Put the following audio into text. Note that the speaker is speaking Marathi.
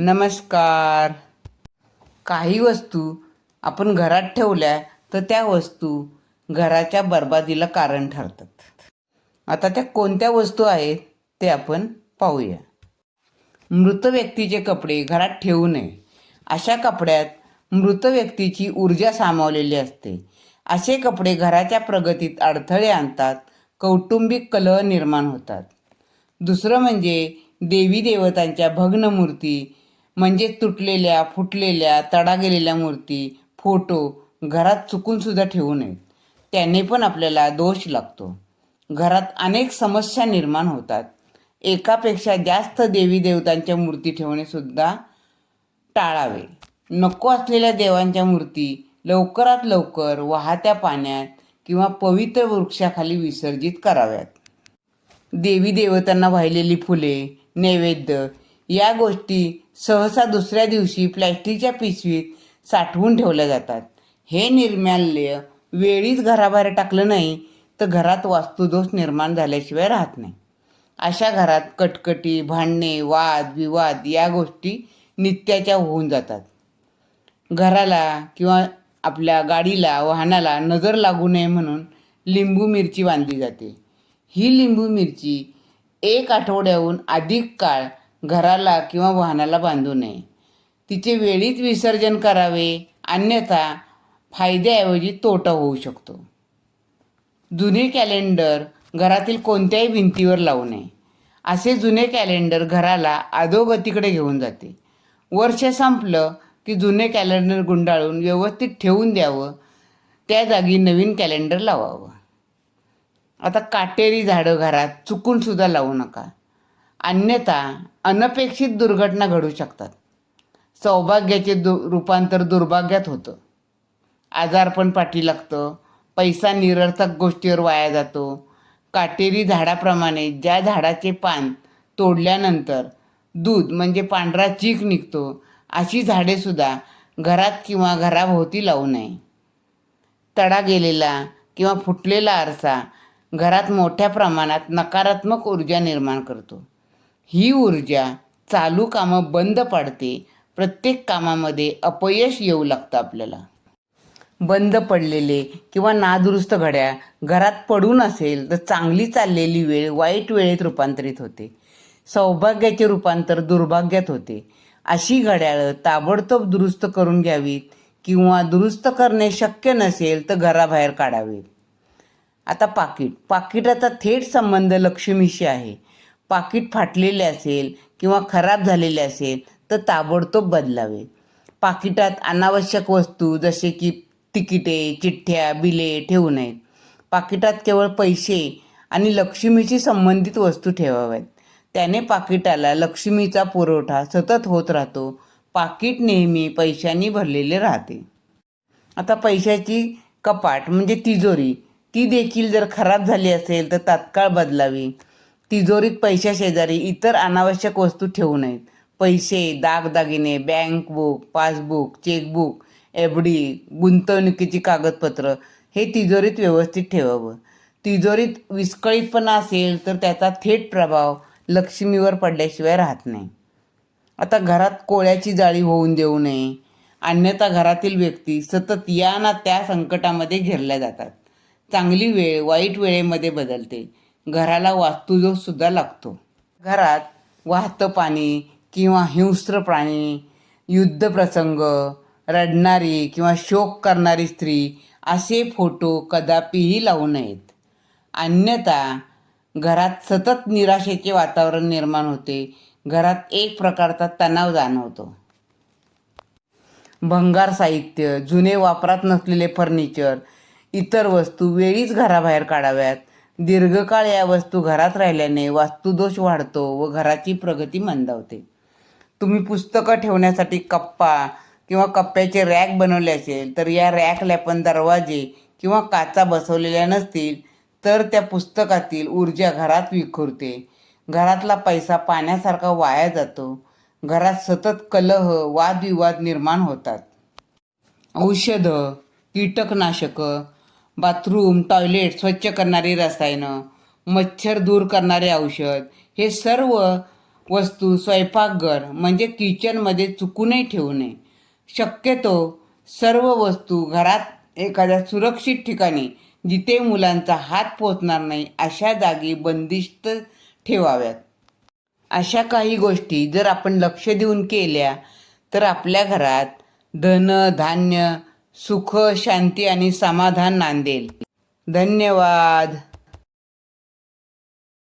नमस्कार. काही वस्तू आपण घरात ठेवल्या तर त्या वस्तू घराच्या बर्बादीला कारण ठरतात. आता त्या कोणत्या वस्तू आहेत ते आपण पाहूया. मृत व्यक्तीचे कपडे घरात ठेवू नये. अशा कपड्यात मृत व्यक्तीची ऊर्जा सामावलेली असते. असे कपडे घराच्या प्रगतीत अडथळे आणतात कौटुंबिक कलह निर्माण होतात. दुसरं म्हणजे देवी देवतांच्या भग्न मूर्ती म्हणजे तुटलेल्या फुटलेल्या तडा गेलेल्या मूर्ती फोटो घरात चुकून सुद्धा ठेवू नयेत. त्याने पण आपल्याला दोष लागतो. घरात अनेक समस्या निर्माण होतात. एकापेक्षा जास्त देवी देवतांच्या मूर्ती ठेवणेसुद्धा टाळावे. नको असलेल्या देवांच्या मूर्ती लवकरात लवकर वाहत्या पाण्यात किंवा पवित्र वृक्षाखाली विसर्जित कराव्यात. देवी देवतांना वाहिलेली फुले नैवेद्य या गोष्टी सहसा दुसऱ्या दिवशी प्लॅस्टिकच्या पिशवीत साठवून ठेवल्या जातात. हे निर्माल्य वेळीच घराबाहेर टाकलं नाही तर घरात वास्तुदोष निर्माण झाल्याशिवाय राहत नाही. अशा घरात कटकटी भांडणे वाद विवाद या गोष्टी नित्याच्या होऊन जातात. घराला किंवा आपल्या गाडीला वाहनाला नजर लागू नये म्हणून लिंबू मिरची बांधली जाते. ही लिंबू मिरची एक आठवड्याहून अधिक काळ घराला किंवा वाहनाला बांधू नये. तिचे वेळीच विसर्जन करावे अन्यथा फायद्याऐवजी तोटा होऊ शकतो. जुने कॅलेंडर घरातील कोणत्याही भिंतीवर लावू नये. असे जुने कॅलेंडर घराला अधोगतीकडे घेऊन जाते. वर्ष संपलं की जुने कॅलेंडर गुंडाळून व्यवस्थित ठेवून द्यावं. त्या जागी नवीन कॅलेंडर लावावं. आता काटेरी झाडं घरात चुकूनसुद्धा लावू नका. अन्यथा अनपेक्षित दुर्घटना घडू शकतात. सौभाग्याचे दु रूपांतर दुर्भाग्यात होतं. आजारपण पाठी लागतं. पैसा निरर्थक गोष्टीवर वाया जातो. काटेरी झाडाप्रमाणे ज्या झाडाचे पान तोडल्यानंतर दूध म्हणजे पांढरा चीक निघतो अशी झाडेसुद्धा घरात किंवा घराभोवती लावू नये. तडा गेलेला किंवा फुटलेला आरसा घरात मोठ्या प्रमाणात नकारात्मक ऊर्जा निर्माण करतो. ही ऊर्जा चालू कामं बंद पाडते. प्रत्येक कामामध्ये अपयश येऊ लागतं आपल्याला. बंद पडलेले किंवा नादुरुस्त घड्याळ घरात पडून असेल तर चांगली चाललेली वेळ वाईट वेळेत रूपांतरित होते. सौभाग्याचे रूपांतर दुर्भाग्यात होते. अशी घड्याळं ताबडतोब दुरुस्त करून घ्यावीत किंवा दुरुस्त करणे शक्य नसेल तर घराबाहेर काढावीत. आता पाकिट पाकिटाचा थेट संबंध लक्ष्मीशी आहे. पाकिट फाटलेले असेल किंवा खराब झालेले असेल तर ताबडतोब बदलावे. पाकिटात अनावश्यक वस्तू जसे की तिकिटे चिठ्ठ्या बिले ठेवू नयेत. पाकिटात केवळ पैसे आणि लक्ष्मीशी संबंधित वस्तू ठेवाव्यात. त्याने पाकिटाला लक्ष्मीचा पुरवठा सतत होत राहतो. पाकिट नेहमी पैशांनी भरलेले राहते. आता पैशाची कपाट म्हणजे तिजोरी ती देखील जर खराब झाली असेल तर तात्काळ बदलावी. तिजोरीत पैशा शेजारी इतर अनावश्यक वस्तू ठेवू नयेत. पैसे दागदागिने bank book passbook chequebook F D गुंतवणुकीची कागदपत्र हे तिजोरीत व्यवस्थित ठेवावं. तिजोरीत विस्कळीतपणा असेल तर त्याचा थेट प्रभाव लक्ष्मीवर पडल्याशिवाय राहत नाही. आता घरात कोळ्याची जाळी होऊन देऊ नये. अन्यथा घरातील व्यक्ती सतत या ना त्या संकटामध्ये घेरल्या जातात. चांगली वेळ वाईट वेळेमध्ये बदलते. घराला वास्तुदोष सुद्धा लागतो. घरात वाहतं पाणी किंवा हिंस्त्र प्राणी युद्धप्रसंग रडणारी किंवा शोक करणारी स्त्री असे फोटो कदापिही लावू नयेत. अन्यथा घरात सतत निराशेचे वातावरण निर्माण होते. घरात एक प्रकारचा तणाव जाणवतो. भंगार साहित्य जुने वापरात नसलेले फर्निचर इतर वस्तू वेळीच घराबाहेर काढाव्यात. दीर्घकाळ या वस्तू घरात राहिल्याने वास्तुदोष वाढतो व घराची प्रगती मंदावते. तुम्ही पुस्तकं ठेवण्यासाठी कप्पा किंवा कप्प्याचे रॅक बनवले असेल तर या रॅकला पण दरवाजे किंवा काचा बसवलेल्या नसतील तर त्या पुस्तकातील ऊर्जा घरात विखुरते. घरातला पैसा पाण्यासारखा वाया जातो. घरात सतत कलह वादविवाद निर्माण होतात. औषधं कीटकनाशकं बाथरूम टॉयलेट स्वच्छ करणारी रसायनं मच्छर दूर करणारे औषध हे सर्व वस्तू स्वयंपाकघर म्हणजे किचनमध्ये चुकूनही ठेवू नये. शक्यतो सर्व वस्तू घरात एखाद्या सुरक्षित ठिकाणी जिथे मुलांचा हात पोचणार नाही अशा जागी बंदिस्त ठेवाव्यात. अशा काही गोष्टी जर आपण लक्ष देऊन केल्या तर आपल्या घरात धन धान्य सुख शांती आणि समाधान नांदेल. धन्यवाद.